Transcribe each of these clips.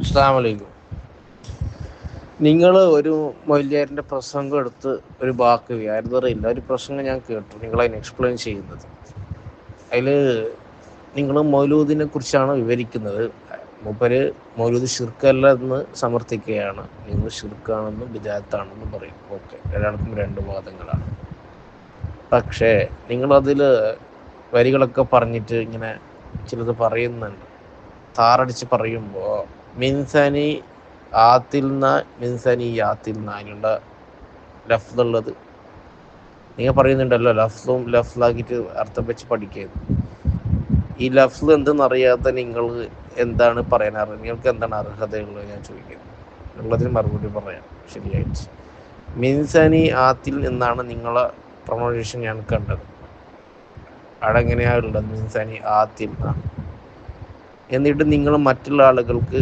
അസ്സാമലൈക്കും നിങ്ങൾ ഒരു മൊയ്ലിയാരിന്റെ പ്രസംഗം എടുത്ത് ഒരു വാക്ക് വ്യാരതറിയില്ല ഒരു പ്രസംഗം ഞാൻ കേട്ടു. നിങ്ങൾ അതിന് എക്സ്പ്ലെയിൻ ചെയ്യുന്നത്. അതിൽ നിങ്ങൾ മൗലൂദിനെ കുറിച്ചാണ് വിവരിക്കുന്നത്. മൂപ്പര് മൗലൂദ് ഷിർക്കല്ല എന്ന് സമർത്ഥിക്കുകയാണ്. നിങ്ങൾ ഷിർക്കാണെന്നും വിജാത്താണെന്നും പറയും. ഓക്കെ. രണ്ടാൾക്കും രണ്ട് വാദങ്ങളാണ്. പക്ഷേ നിങ്ങളതിൽ വരികളൊക്കെ പറഞ്ഞിട്ട് ഇങ്ങനെ ചിലത് പറയുന്നുണ്ട്. താറടിച്ച് പറയുമ്പോൾ മിൻസനി ആത്തിൽ ന മിൻസനി യാത്തിൽ ന അതിനുള്ള ലഫ്തുള്ളത് നിങ്ങൾ പറയുന്നുണ്ടല്ലോ ലഫ്സും ലഫ്ലാക്കിയിട്ട് അർത്ഥം വെച്ച് പഠിക്കരുത്. ഈ ലഫ്സ് എന്തെന്നറിയാത്ത നിങ്ങൾ എന്താണ് പറയാൻ അർഹ നിങ്ങൾക്ക് എന്താണ് അർഹതയുള്ളത് ഞാൻ ചോദിക്കുന്നത് ഉള്ളതിന് മറുപടി പറയാം. ശരിയായിട്ട്. മിൻസനി ആത്തിൽ എന്നാണ് നിങ്ങളെ പ്രൊണൗൺസിയേഷൻ ഞാൻ കണ്ടത്. അടങ്ങനെയാണ് ഉള്ളത്? മിൻസനി ആത്തിൽ എന്നിട്ട് നിങ്ങൾ മറ്റുള്ള ആളുകൾക്ക്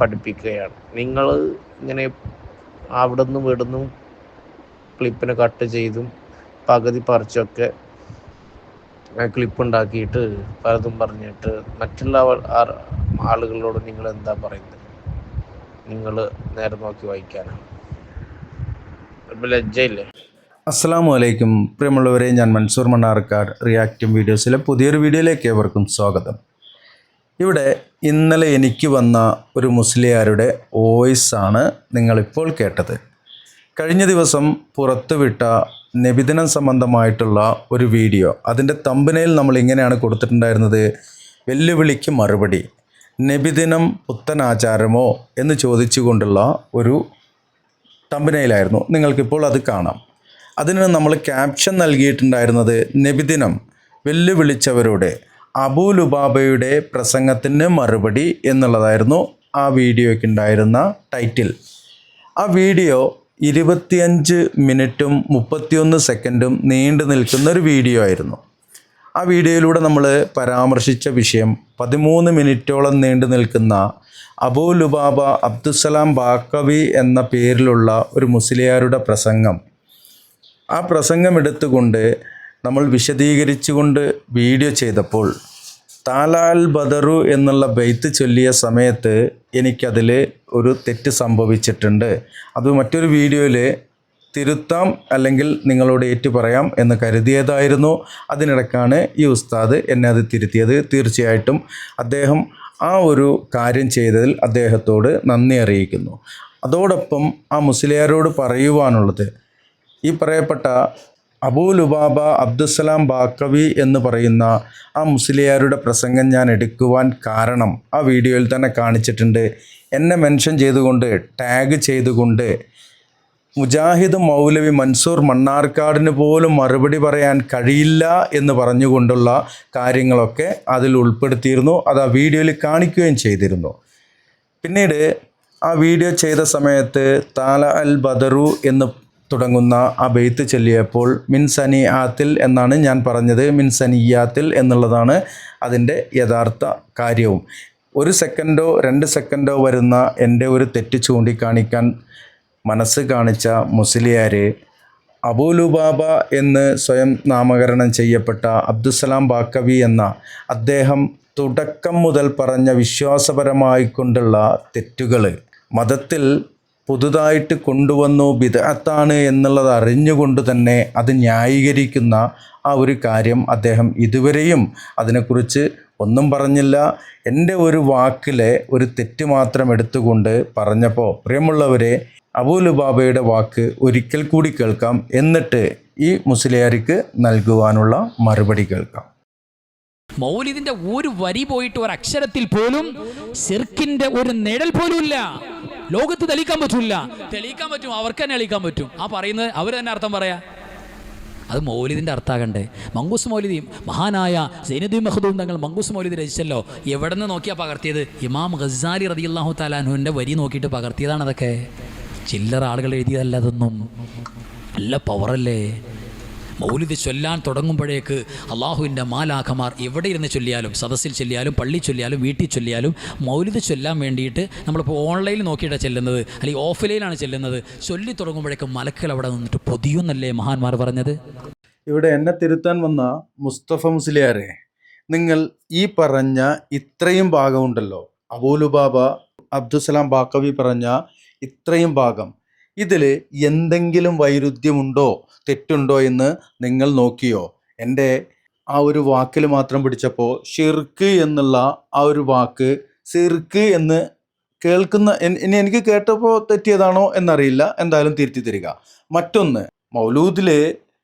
പഠിപ്പിക്കുകയാണ്. നിങ്ങൾ ഇങ്ങനെ അവിടെ നിന്നും ഇവിടുന്നും ക്ലിപ്പിനെ കട്ട് ചെയ്തും പകുതി പറിച്ചൊക്കെ ക്ലിപ്പ് ഉണ്ടാക്കിയിട്ട് പലതും പറഞ്ഞിട്ട് മറ്റുള്ള ആളുകളോട് നിങ്ങൾ എന്താ പറയുന്നത്? നിങ്ങൾ നേരെ നോക്കി വായിക്കാനാണ്. ലജ്ജയില്ലേ? അസ്സാം വലൈക്കും പ്രിയമുള്ളവരെ ഞാൻ മൻസൂർ മണ്ണാർക്കാട് റിയാക്റ്റീവ് വീഡിയോസിലെ പുതിയൊരു വീഡിയോയിലേക്ക് ഏവർക്കും സ്വാഗതം. ഇവിടെ ഇന്നലെ എനിക്ക് വന്ന ഒരു മുസ്ലിയാരുടെ വോയിസാണ് നിങ്ങളിപ്പോൾ കേട്ടത്. കഴിഞ്ഞ ദിവസം പുറത്തുവിട്ട നബിദിനം സംബന്ധമായിട്ടുള്ള ഒരു വീഡിയോ അതിന്റെ തമ്പനയിൽ നമ്മൾ ഇങ്ങനെയാണ് കൊടുത്തിട്ടുണ്ടായിരുന്നത് വെല്ലുവിളിക്ക് മറുപടി നബിദിനം പുത്തനാചാരമോ എന്ന് ചോദിച്ചുകൊണ്ടുള്ള ഒരു തമ്പനയിലായിരുന്നു നിങ്ങൾക്കിപ്പോൾ അത് കാണാം. അതിന് നമ്മൾ ക്യാപ്ഷൻ നൽകിയിട്ടുണ്ടായിരുന്നത് നബിദിനം വെല്ലുവിളിച്ചവരുടെ അബൂ ലുബാബയുടെ പ്രസംഗത്തിന് മറുപടി എന്നുള്ളതായിരുന്നു ആ വീഡിയോയ്ക്ക് ഉണ്ടായിരുന്ന ടൈറ്റിൽ. ആ വീഡിയോ ഇരുപത്തിയഞ്ച് മിനിറ്റും മുപ്പത്തിയൊന്ന് സെക്കൻഡും നീണ്ടു നിൽക്കുന്ന ഒരു വീഡിയോ ആയിരുന്നു. ആ വീഡിയോയിലൂടെ നമ്മൾ പരാമർശിച്ച വിഷയം പതിമൂന്ന് മിനിറ്റോളം നീണ്ടു നിൽക്കുന്ന അബൂ ലുബാബ അബ്ദുസലാം ബാക്കവി എന്ന പേരിലുള്ള ഒരു മുസ്ലിയാരുടെ പ്രസംഗം. ആ പ്രസംഗം എടുത്തുകൊണ്ട് നമ്മൾ വിശദീകരിച്ചുകൊണ്ട് വീഡിയോ ചെയ്തപ്പോൾ താലാൽ ബദറു എന്നുള്ള ബെയ്ത്ത് ചൊല്ലിയ സമയത്ത് എനിക്കതിൽ ഒരു തെറ്റ് സംഭവിച്ചിട്ടുണ്ട്. അത് മറ്റൊരു വീഡിയോയിൽ തിരുത്താം അല്ലെങ്കിൽ നിങ്ങളോട് ഏറ്റു പറയാം എന്ന് കരുതിയതായിരുന്നു. അതിനിടക്കാണ് ഈ ഉസ്താദ് എന്നെ അത് തിരുത്തിയത്. തീർച്ചയായിട്ടും അദ്ദേഹം ആ ഒരു കാര്യം ചെയ്തതിൽ അദ്ദേഹത്തോട് നന്ദി അറിയിക്കുന്നു. അതോടൊപ്പം ആ മുസ്ലിയാരോട് പറയുവാനുള്ളത് ഈ പറയപ്പെട്ട അബൂ ലുബാബ അബ്ദുസലാം ബാക്കവി എന്ന് പറയുന്ന ആ മുസ്ലിയാരുടെ പ്രസംഗം ഞാൻ എടുക്കുവാൻ കാരണം ആ വീഡിയോയിൽ തന്നെ കാണിച്ചിട്ടുണ്ട്. എന്നെ മെൻഷൻ ചെയ്തുകൊണ്ട് ടാഗ് ചെയ്തുകൊണ്ട് മുജാഹിദ് മൗലവി മൻസൂർ മണ്ണാർക്കാടിന് പോലും മറുപടി പറയാൻ കഴിയില്ല എന്ന് പറഞ്ഞുകൊണ്ടുള്ള കാര്യങ്ങളൊക്കെ അതിൽ ഉൾപ്പെടുത്തിയിരുന്നു. അത് ആ വീഡിയോയിൽ കാണിക്കുകയും ചെയ്തിരുന്നു. പിന്നീട് ആ വീഡിയോ ചെയ്ത സമയത്ത് താല അൽ ബദറു എന്ന് തുടങ്ങുന്ന ആ ബെയ്ത്ത് ചൊല്ലിയപ്പോൾ മിൻ ആത്തിൽ എന്നാണ് ഞാൻ പറഞ്ഞത്. മിൻസനിയാത്തിൽ എന്നുള്ളതാണ് അതിന്റെ യഥാർത്ഥ കാര്യവും. ഒരു സെക്കൻഡോ രണ്ട് സെക്കൻഡോ വരുന്ന എന്റെ ഒരു തെറ്റ് ചൂണ്ടിക്കാണിക്കാൻ മനസ്സ് കാണിച്ച മുസ്ലിയാരെ അബൂലുബാബ എന്ന് സ്വയം നാമകരണം ചെയ്യപ്പെട്ട അബ്ദുസലാം ബാക്കവി എന്ന അദ്ദേഹം തുടക്കം മുതൽ പറഞ്ഞ വിശ്വാസപരമായിക്കൊണ്ടുള്ള തെറ്റുകൾ മതത്തിൽ പുതുതായിട്ട് കൊണ്ടുവന്നു ബിദഅത്താണ് എന്നുള്ളത് അറിഞ്ഞുകൊണ്ട് തന്നെ അത് ന്യായീകരിക്കുന്ന ആ ഒരു കാര്യം അദ്ദേഹം ഇതുവരെയും അതിനെക്കുറിച്ച് ഒന്നും പറഞ്ഞില്ല. എന്റെ ഒരു വാക്കിലെ ഒരു തെറ്റ് മാത്രം എടുത്തുകൊണ്ട് പറഞ്ഞപ്പോൾ പ്രിയമുള്ളവരെ അബൂലുബാബയുടെ വാക്ക് ഒരിക്കൽ കൂടി കേൾക്കാം. എന്നിട്ട് ഈ മുസ്ലിയാരിക്ക് നൽകുവാനുള്ള മറുപടി കേൾക്കാം. മൗലിദിന്റെ ഒരു വരി പോയിട്ട് ഒരു അക്ഷരത്തിൽ പോലും സിർക്കിന്റെ ഒരു നിഴൽ പോലും ഇല്ല ലോകത്ത് തെളിയിക്കാൻ പറ്റില്ല തെളിയിക്കാൻ പറ്റും അവർക്ക് തന്നെ തെളിയിക്കാൻ പറ്റും. ആ പറയുന്നത് അവർ തന്നെ അർത്ഥം പറയാ. അത് മൗലിദിന്റെ അർത്ഥാകണ്ടേ മങ്കൂസ് മൗലിദി മഹാനായ സൈനുദ്ദീൻ മഹദൂം തങ്ങൾ മങ്കൂസ് മൗലിദ് രചിച്ചല്ലോ. എവിടെ നിന്ന് നോക്കിയാ പകർത്തിയത്? ഇമാം ഗസാലി അള്ളാഹു താലാനുവിന്റെ വരി നോക്കിയിട്ട് പകർത്തിയതാണ് അതൊക്കെ ചില്ലറ ആളുകൾ എഴുതിയതല്ല അതൊന്നും. നല്ല പവറല്ലേ മൗലിദ് ചൊല്ലാൻ തുടങ്ങുമ്പോഴേക്ക് അള്ളാഹുവിന്റെ മാലാഖമാർ എവിടെ ഇരുന്ന് ചൊല്ലിയാലും സദസ്സിൽ ചൊല്ലിയാലും പള്ളി ചൊല്ലിയാലും വീട്ടിൽ ചൊല്ലിയാലും മൗലിദ് ചൊല്ലാൻ വേണ്ടിയിട്ട് നമ്മളിപ്പോൾ ഓൺലൈനിൽ നോക്കിയിട്ടാണ് ചെല്ലുന്നത്. അല്ലെങ്കിൽ ഓഫ്ലൈനാണ് ചെല്ലുന്നത്. ചൊല്ലി തുടങ്ങുമ്പോഴേക്കും മലക്കൽ അവിടെ നിന്നിട്ട് പൊതിയുന്നല്ലേ മഹാന്മാർ പറഞ്ഞത്? ഇവിടെ എന്നെ തിരുത്താൻ വന്ന മുസ്തഫ മുസ്ലിയാരെ നിങ്ങൾ ഈ പറഞ്ഞ ഇത്രയും ഭാഗമുണ്ടല്ലോ. അബൂലുബാബ അബ്ദുസലാം ബാക്കവി പറഞ്ഞ ഇത്രയും ഭാഗം. ഇതിൽ എന്തെങ്കിലും വൈരുദ്ധ്യമുണ്ടോ തെറ്റുണ്ടോ എന്ന് നിങ്ങൾ നോക്കിയോ? എന്റെ ആ ഒരു വാക്കിൽ മാത്രം പിടിച്ചപ്പോൾ ഷിർക്ക് എന്നുള്ള ആ ഒരു വാക്ക് സിർക്ക് എന്ന് കേൾക്കുന്ന ഇനി എനിക്ക് കേട്ടപ്പോൾ തെറ്റിയതാണോ എന്നറിയില്ല. എന്തായാലും തിരുത്തി തരിക മറ്റൊന്ന് മൗലൂദിൽ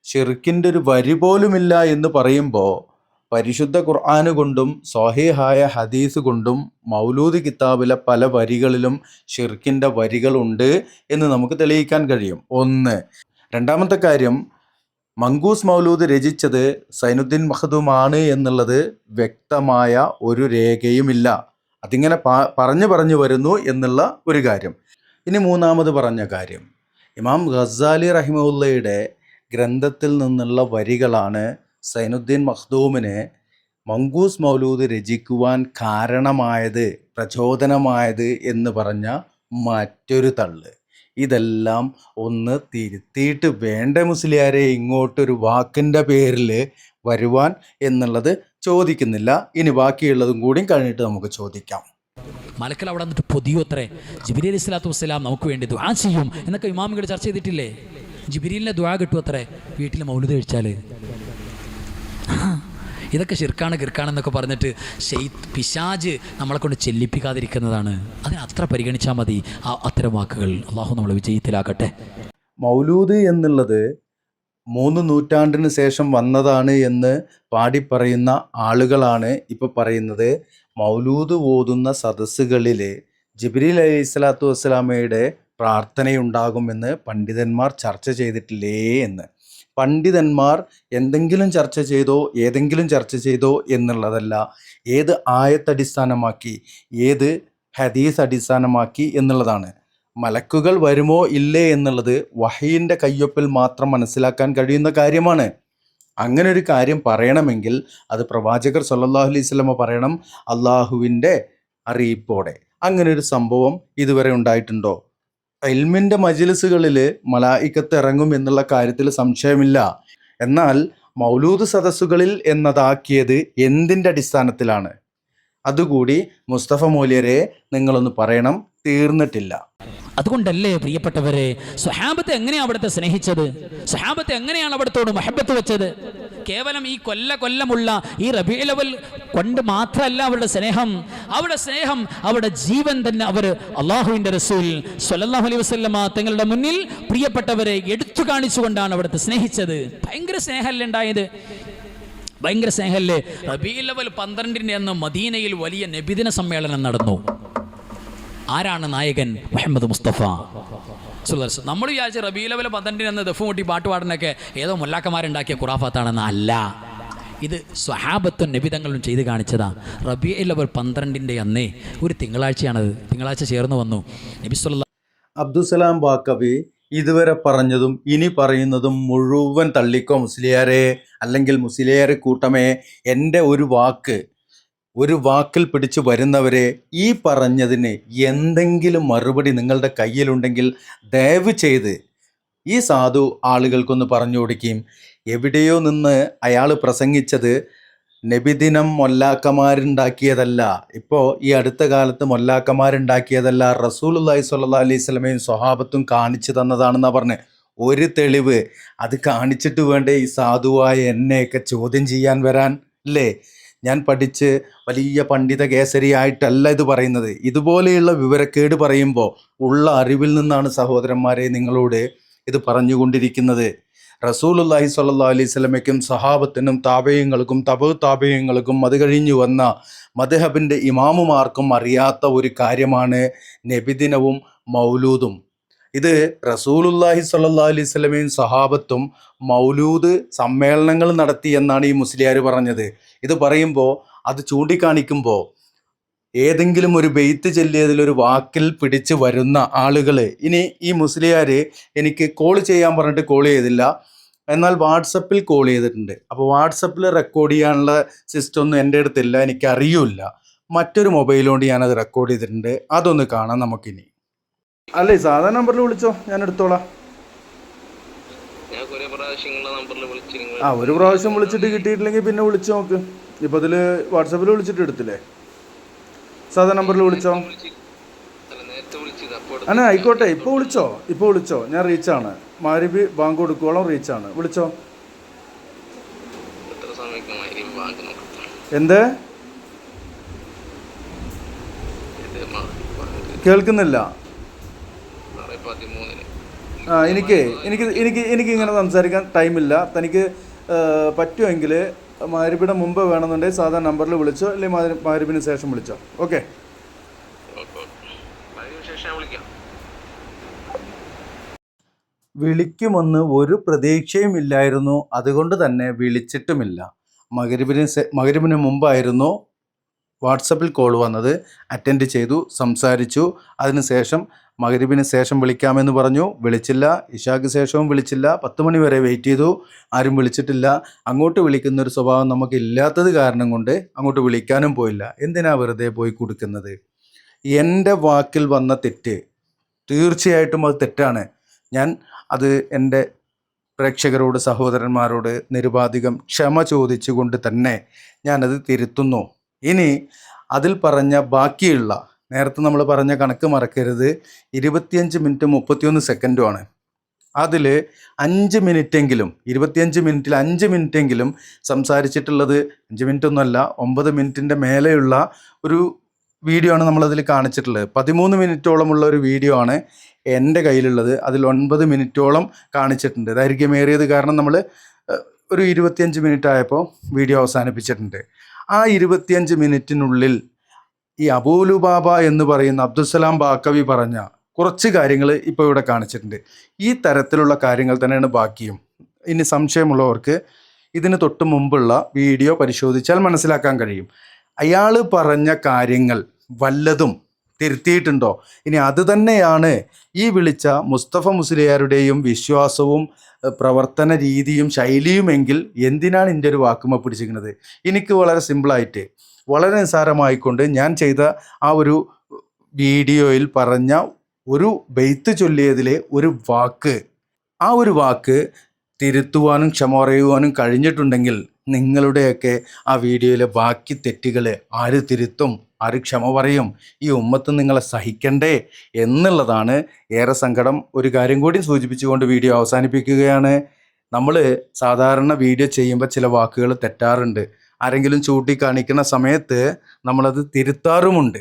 ഷിർക്കിന്റെ ഒരു വരി പോലുമില്ല എന്ന് പറയുമ്പോൾ പരിശുദ്ധ ഖുർആന് കൊണ്ടും സ്വഹീഹായ ഹദീസ് കൊണ്ടും മൗലൂദ് കിതാബിലെ പല വരികളിലും ഷിർക്കിന്റെ വരികളുണ്ട് എന്ന് നമുക്ക് തെളിയിക്കാൻ കഴിയും. ഒന്ന് രണ്ടാമത്തെ കാര്യം മങ്കൂസ് മൗലൂദ് രചിച്ചത് സൈനുദ്ദീൻ മഹദുമാണ് എന്നുള്ളത് വ്യക്തമായ ഒരു രേഖയുമില്ല. അതിങ്ങനെ പറഞ്ഞു പറഞ്ഞു വരുന്നു എന്നുള്ള ഒരു കാര്യം. ഇനി മൂന്നാമത് പറഞ്ഞ കാര്യം ഇമാം ഖസാലി റഹിമുള്ളയുടെ ഗ്രന്ഥത്തിൽ നിന്നുള്ള വരികളാണ് സൈനുദ്ദീൻ മഖ്ദൂമിന് മങ്കൂസ് മൗലൂദ് രചിക്കുവാൻ കാരണമായത് പ്രചോദനമായത് എന്ന് പറഞ്ഞ മറ്റൊരു തള്ള്. ഇതെല്ലാം ഒന്ന് തിരുത്തിയിട്ട് വേണ്ട മുസ്ലിയാരെ ഇങ്ങോട്ടൊരു വാക്കിന്റെ പേരിൽ വരുവാൻ എന്നുള്ളത് ചോദിക്കുന്നില്ല. ഇനി ബാക്കിയുള്ളതും കൂടി കഴിഞ്ഞിട്ട് നമുക്ക് ചോദിക്കാം. മലക്കൽ അവിടെ വന്നിട്ട് പൊതിയോ അത്രേ? ജിബിരി അലി സ്വലാത്തു വസ്സലാം നമുക്ക് വേണ്ടി ദുആ ചെയ്യും എന്നൊക്കെ ഇമാമികൾ ചർച്ച ചെയ്തിട്ടില്ലേ? ജിബിരിലിനെ ദുആ കിട്ടുമോ അത്രേ വീട്ടിൽ മൗലുദ് കഴിച്ചാൽ ഇതൊക്കെ ഷിർക്കാണ് കിർക്കാണെന്നൊക്കെ പറഞ്ഞിട്ട് ഷെയ്ത്ത് പിശാജ് നമ്മളെ കൊണ്ട് ചെല്ലിപ്പിക്കാതിരിക്കുന്നതാണ്. അതിന് അത്ര പരിഗണിച്ചാൽ മതി ആ അത്തരം വാക്കുകൾ. അള്ളാഹു നമ്മളെ വിജയത്തിലാക്കട്ടെ മൗലൂദ് എന്നുള്ളത് മൂന്ന് നൂറ്റാണ്ടിന് ശേഷം വന്നതാണ് എന്ന് പാടിപ്പറയുന്ന ആളുകളാണ് ഇപ്പോൾ പറയുന്നത്. മൗലൂദ് ഓതുന്ന സദസ്സുകളിൽ ജിബ്രീൽ അലൈഹി സ്വലാത്തു വസ്സലാമയുടെ പ്രാർത്ഥനയുണ്ടാകുമെന്ന് പണ്ഡിതന്മാർ ചർച്ച ചെയ്തിട്ടില്ലേ എന്ന്. പണ്ഡിതന്മാർ എന്തെങ്കിലും ചർച്ച ചെയ്തോ ഏതെങ്കിലും ചർച്ച ചെയ്തോ എന്നുള്ളതല്ല. ഏത് ആയത്തടിസ്ഥാനമാക്കി ഏത് ഹദീസ് അടിസ്ഥാനമാക്കി എന്നുള്ളതാണ്. മലക്കുകൾ വരുമോ ഇല്ലേ എന്നുള്ളത് വഹീന്റെ കയ്യൊപ്പിൽ മാത്രം മനസ്സിലാക്കാൻ കഴിയുന്ന കാര്യമാണ്. അങ്ങനെ ഒരു കാര്യം പറയണമെങ്കിൽ അത് പ്രവാചകർ സല്ലാഹു അലൈഹി സ്വലമ പറയണം അള്ളാഹുവിന്റെ അറിയിപ്പോടെ. അങ്ങനെ ഒരു സംഭവം ഇതുവരെ ഉണ്ടായിട്ടുണ്ടോ? എൽമിന്റെ മജിലിസുകളിൽ മലായിക്കത്ത് ഇറങ്ങും എന്നുള്ള കാര്യത്തിൽ സംശയമില്ല. എന്നാൽ മൗലൂദ് സദസ്സുകളിൽ എന്നതാക്കിയത് എന്തിന്റെ അടിസ്ഥാനത്തിലാണ്? അതുകൂടി മുസ്തഫ മൂല്യരെ നിങ്ങളൊന്ന് പറയണം തീർന്നിട്ടില്ല. അതുകൊണ്ടല്ലേ പ്രിയപ്പെട്ടവരെ സ്വഹാബത്തെ എങ്ങനെയാണ് അവിടുത്തെ സ്നേഹിച്ചത്? സ്വഹാബത്തെ എങ്ങനെയാണ് അവിടത്തോട് മഹബത്ത് വെച്ചത്? കേവലം ഈ കൊല്ല കൊല്ലമുള്ള ഈ റബീലവൽ കൊണ്ട് മാത്രമല്ല അവരുടെ സ്നേഹം. അവരുടെ സ്നേഹം അവരുടെ ജീവൻ തന്നെ അവർ അള്ളാഹുവിന്റെ റസൂൽ സ്വല്ലല്ലാഹു അലൈഹി വസല്ലമ തങ്ങളുടെ മുന്നിൽ പ്രിയപ്പെട്ടവരെ എടുത്തു കാണിച്ചുകൊണ്ടാണ് അവിടുത്തെ സ്നേഹിച്ചത്. ഭയങ്കര സ്നേഹമല്ലേ ഉണ്ടായത്? ഭയങ്കര സ്നേഹമല്ലേ? റബീലവൽ പന്ത്രണ്ടിന്റെ അന്ന് മദീനയിൽ വലിയ നബിദിന സമ്മേളനം നടന്നു. ആരാണ് നായകൻ? മുഹമ്മദ് മുസ്തഫ. സുലർസ് നമ്മൾ വിചാരിച്ച റബീ ലെവൽ പന്ത്രണ്ടിന് എന്ന് ദഫ് കൂട്ടി പാട്ട് ഏതോ മുല്ലാക്കന്മാരുണ്ടാക്കിയ ഖുറാഫാത്താണെന്ന് അല്ല. ഇത് സ്വഹാബത്തും നബിതങ്ങളും ചെയ്ത് കാണിച്ചതാ. റബി ലെവൽ പന്ത്രണ്ടിന്റെ അന്നേ ഒരു തിങ്കളാഴ്ചയാണത്. തിങ്കളാഴ്ച ചേർന്ന് വന്നു. നബി അബ്ദുസലാം ബാക്കബി ഇതുവരെ പറഞ്ഞതും ഇനി പറയുന്നതും മുഴുവൻ തള്ളിക്കോ മുസ്ലിയാരെ അല്ലെങ്കിൽ മുസ്ലിയാരെ കൂട്ടമേ എന്റെ ഒരു വാക്ക് ഒരു വാക്കിൽ പിടിച്ചു വരുന്നവരെ ഈ പറഞ്ഞതിന് എന്തെങ്കിലും മറുപടി നിങ്ങളുടെ കയ്യിലുണ്ടെങ്കിൽ ദയവ് ചെയ്ത് ഈ സാധു ആളുകൾക്കൊന്ന് പറഞ്ഞു കൊടുക്കുകയും എവിടെയോ നിന്ന് അയാൾ പ്രസംഗിച്ചത് നബിദിനം മൊല്ലാക്കമാരുണ്ടാക്കിയതല്ല ഇപ്പോൾ ഈ അടുത്ത കാലത്ത് മൊല്ലാക്കമാരുണ്ടാക്കിയതല്ല റസൂലുല്ലാഹി സ്വല്ലല്ലാഹി അലൈഹി സ്വലമയും സ്വഹാബത്തും കാണിച്ചു തന്നതാണെന്നാണ് പറഞ്ഞത് ഒരു തെളിവ്. അത് കാണിച്ചിട്ട് വേണ്ടേ ഈ സാധുവായ എന്നെയൊക്കെ ചോദ്യം ചെയ്യാൻ വരാൻ? അല്ലേ ഞാൻ പഠിച്ച് വലിയ പണ്ഡിത കേസരിയായിട്ടല്ല ഇത് പറയുന്നത്. ഇതുപോലെയുള്ള വിവരക്കേട് പറയുമ്പോൾ ഉള്ള അറിവിൽ നിന്നാണ് സഹോദരന്മാരെ നിങ്ങളോട് ഇത് പറഞ്ഞുകൊണ്ടിരിക്കുന്നത്. റസൂലുല്ലാഹി സ്വല്ലാ അലൈഹി സ്വലമയ്ക്കും സഹാബത്തിനും താപയങ്ങൾക്കും തപ താപയങ്ങൾക്കും അത് കഴിഞ്ഞു വന്ന മദ്ഹബിന്റെ ഇമാമുമാർക്കും അറിയാത്ത ഒരു കാര്യമാണ് നബിദിനവും മൗലൂദും. ഇത് റസൂലുല്ലാഹി സ്വല്ലാ അലൈഹി സ്വലമയും സഹാബത്തും മൗലൂദ് സമ്മേളനങ്ങൾ നടത്തി എന്നാണ് ഈ മുസ്ലിയാർ പറഞ്ഞത്. ഇത് പറയുമ്പോൾ അത് ചൂണ്ടിക്കാണിക്കുമ്പോൾ ഏതെങ്കിലും ഒരു ബെയ്ത്ത് ചൊല്ലിയതിലൊരു വാക്കിൽ പിടിച്ച് വരുന്ന ആളുകൾ ഇനി ഈ മുസ്ലിയാർ എനിക്ക് കോൾ ചെയ്യാൻ പറഞ്ഞിട്ട് കോൾ ചെയ്തില്ല. എന്നാൽ വാട്സപ്പിൽ കോൾ ചെയ്തിട്ടുണ്ട്. അപ്പോൾ വാട്സപ്പിൽ റെക്കോർഡ് ചെയ്യാനുള്ള സിസ്റ്റം ഒന്നും എന്റെ അടുത്തില്ല എനിക്കറിയില്ല. മറ്റൊരു മൊബൈലുകൊണ്ട് ഞാനത് റെക്കോർഡ് ചെയ്തിട്ടുണ്ട്. അതൊന്ന് കാണാം നമുക്കിനി. അല്ലേ സാധാരണ നമ്പറിൽ വിളിച്ചോ? ഞാൻ എടുത്തോളാം ഞാൻ കുറെ പ്രാവശ്യം നിങ്ങളുടെ നമ്പറിൽ വിളിച്ച് നിങ്ങൾ ആ ഒരു പ്രാവശ്യം വിളിച്ചിട്ട് കിട്ടിയിട്ടില്ലെങ്കിൽ പിന്നെ വിളിച്ചു നോക്ക്. ഇപ്പൊ ഇതിൽ വാട്സാപ്പിൽ വിളിച്ചിട്ട് എടുത്തില്ലേ? സാധാ നമ്പറിൽ വിളിച്ചോ? അന്നെ ആയിക്കോട്ടെ ഇപ്പോൾ വിളിച്ചോ? ഇപ്പോൾ വിളിച്ചോ? ഞാൻ റീച്ചാണ്. മാരിബി ബാങ്ക് കൊടുക്കുവോളം റീച്ചാണ്. വിളിച്ചോ? എന്ത്? കേൾക്കുന്നില്ല. പതിമൂന്നിന് ആ എനിക്ക് എനിക്ക് എനിക്ക് എനിക്ക് ഇങ്ങനെ സംസാരിക്കാൻ ടൈമില്ല. തനിക്ക് പറ്റുമെങ്കിൽ മാരിപ്പിടം മുമ്പ് വേണമെന്നുണ്ടെങ്കിൽ സാധാരണ നമ്പറിൽ വിളിച്ചോ അല്ലെങ്കിൽ മാരിപ്പിന് ശേഷം വിളിച്ചോ. ഓക്കെ? വിളിക്കുമെന്ന് ഒരു പ്രതീക്ഷയും ഇല്ലായിരുന്നു. അതുകൊണ്ട് തന്നെ വിളിച്ചിട്ടുമില്ല. മകരിബിന് മകരിബിന് മുമ്പായിരുന്നു. വാട്സപ്പിൽ കോൾ വന്നത് അറ്റൻഡ് ചെയ്തു സംസാരിച്ചു. അതിനുശേഷം മകരിബിന് ശേഷം വിളിക്കാമെന്ന് പറഞ്ഞു. വിളിച്ചില്ല. ഇഷാക്ക് ശേഷവും വിളിച്ചില്ല. പത്ത് മണി വരെ വെയിറ്റ് ചെയ്തു. ആരും വിളിച്ചിട്ടില്ല. അങ്ങോട്ട് വിളിക്കുന്ന ഒരു സ്വഭാവം നമുക്ക് ഇല്ലാത്തത് കാരണം കൊണ്ട് അങ്ങോട്ട് വിളിക്കാനും പോയില്ല. എന്തിനാ വെറുതെ പോയി കൊടുക്കുന്നത്? എന്റെ വാക്കിൽ വന്ന തെറ്റ് തീർച്ചയായിട്ടും അത് തെറ്റാണ്. ഞാൻ അത് എന്റെ പ്രേക്ഷകരോട് സഹോദരന്മാരോട് നിരുപാധികം ക്ഷമ ചോദിച്ചുകൊണ്ട് തന്നെ ഞാനത് തിരുത്തുന്നു. ഇനി അതിൽ പറഞ്ഞ ബാക്കിയുള്ള നേരത്തെ നമ്മൾ പറഞ്ഞ കണക്ക് മറക്കരുത് ഇരുപത്തിയഞ്ച് മിനിറ്റ് മുപ്പത്തിയൊന്ന് സെക്കൻഡുമാണ് അതിൽ അഞ്ച് മിനിറ്റെങ്കിലും ഇരുപത്തിയഞ്ച് മിനിറ്റിൽ അഞ്ച് മിനിറ്റെങ്കിലും സംസാരിച്ചിട്ടുള്ളത് അഞ്ച് മിനിറ്റ് ഒന്നുമല്ല ഒമ്പത് മിനിറ്റിന്റെ മേലെയുള്ള ഒരു വീഡിയോ ആണ് നമ്മളതിൽ കാണിച്ചിട്ടുള്ളത്. പതിമൂന്ന് മിനിറ്റോളമുള്ള ഒരു വീഡിയോ ആണ് എന്റെ കയ്യിലുള്ളത്. അതിൽ ഒൻപത് മിനിറ്റോളം കാണിച്ചിട്ടുണ്ട്. ദൈർഘ്യമേറിയത് കാരണം നമ്മൾ ഒരു ഇരുപത്തിയഞ്ച് മിനിറ്റ് ആയപ്പോൾ വീഡിയോ അവസാനിപ്പിച്ചിട്ടുണ്ട്. ആ ഇരുപത്തിയഞ്ച് മിനിറ്റിനുള്ളിൽ ഈ അബൂലു ബാബ എന്ന് പറയുന്ന അബ്ദുസലാം ബാക്കവി പറഞ്ഞ കുറച്ച് കാര്യങ്ങൾ ഇപ്പോൾ ഇവിടെ കാണിച്ചിട്ടുണ്ട്. ഈ തരത്തിലുള്ള കാര്യങ്ങൾ തന്നെയാണ് ബാക്കിയും. ഇനി സംശയമുള്ളവർക്ക് ഇതിന് തൊട്ട് മുമ്പുള്ള വീഡിയോ പരിശോധിച്ചാൽ മനസ്സിലാക്കാൻ കഴിയും. അയാൾ പറഞ്ഞ കാര്യങ്ങൾ വല്ലതും തിരുത്തിയിട്ടുണ്ടോ? ഇനി അത് തന്നെയാണ് ഈ വിളിച്ച മുസ്തഫ മുസ്ലിയാരുടെയും വിശ്വാസവും പ്രവർത്തന രീതിയും ശൈലിയുമെങ്കിൽ എന്തിനാണ് എന്റെ ഒരു വാക്കുമ പിടിച്ചിരിക്കുന്നത്? എനിക്ക് വളരെ സിമ്പിളായിട്ട് വളരെ നിസ്സാരമായിക്കൊണ്ട് ഞാൻ ചെയ്ത ആ ഒരു വീഡിയോയിൽ പറഞ്ഞ ഒരു ബെയ്ത്ത് ചൊല്ലിയതിലെ ഒരു വാക്ക്. ആ ഒരു വാക്ക് തിരുത്തുവാനും ക്ഷമ പറയുവാനും കഴിഞ്ഞിട്ടുണ്ടെങ്കിൽ നിങ്ങളുടെയൊക്കെ ആ വീഡിയോയിലെ ബാക്കി തെറ്റുകൾ ആര് തിരുത്തും? ആര് ക്ഷമ പറയും? ഈ ഉമ്മത്ത് നിങ്ങളെ സഹിക്കണ്ടേ? എന്നുള്ളതാണ് ഏറെ സങ്കടം. ഒരു കാര്യം കൂടി സൂചിപ്പിച്ചുകൊണ്ട് വീഡിയോ അവസാനിപ്പിക്കുകയാണ്. നമ്മൾ സാധാരണ വീഡിയോ ചെയ്യുമ്പോൾ ചില വാക്കുകൾ തെറ്റാറുണ്ട്. ആരെങ്കിലും ചൂണ്ടിക്കാണിക്കുന്ന സമയത്ത് നമ്മളത് തിരുത്താറുമുണ്ട്.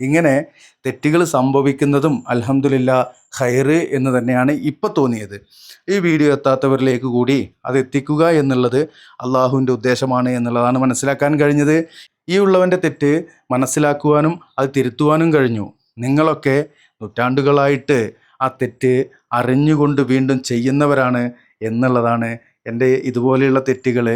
ഇങ്ങനെ തെറ്റുകൾ സംഭവിക്കുന്നതും അലഹമുല്ല ഖൈറ് എന്ന് തന്നെയാണ് ഇപ്പോൾ തോന്നിയത്. ഈ വീഡിയോ എത്താത്തവരിലേക്ക് കൂടി അത് എത്തിക്കുക എന്നുള്ളത് അള്ളാഹുവിന്റെ ഉദ്ദേശമാണ് എന്നുള്ളതാണ് മനസ്സിലാക്കാൻ കഴിഞ്ഞത്. ഈ ഉള്ളവന്റെ തെറ്റ് മനസ്സിലാക്കുവാനും അത് തിരുത്തുവാനും കഴിഞ്ഞു. നിങ്ങളൊക്കെ നൂറ്റാണ്ടുകളായിട്ട് ആ തെറ്റ് അറിഞ്ഞുകൊണ്ട് വീണ്ടും ചെയ്യുന്നവരാണ് എന്നുള്ളതാണ് എന്റെ ഇതുപോലെയുള്ള തെറ്റുകൾ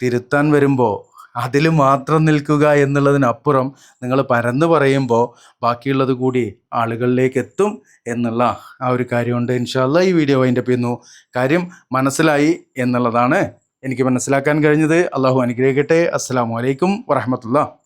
തിരുത്താൻ വരുമ്പോൾ അതിൽ മാത്രം നിൽക്കുക എന്നുള്ളതിനപ്പുറം നിങ്ങൾ പരന്ന് പറയുമ്പോൾ ബാക്കിയുള്ളത് കൂടി ആളുകളിലേക്ക് എത്തും എന്നുള്ള ആ ഒരു കാര്യമുണ്ട്. ഇൻഷാല്ല ഈ വീഡിയോ അതിന്റെ പിന്നു കാര്യം മനസ്സിലായി എന്നുള്ളതാണ് എനിക്ക് മനസ്സിലാക്കാൻ കഴിഞ്ഞത്. അള്ളാഹു അനുഗ്രഹിക്കട്ടെ. അസ്സാം വലൈക്കും വറഹമത്തുള്ള.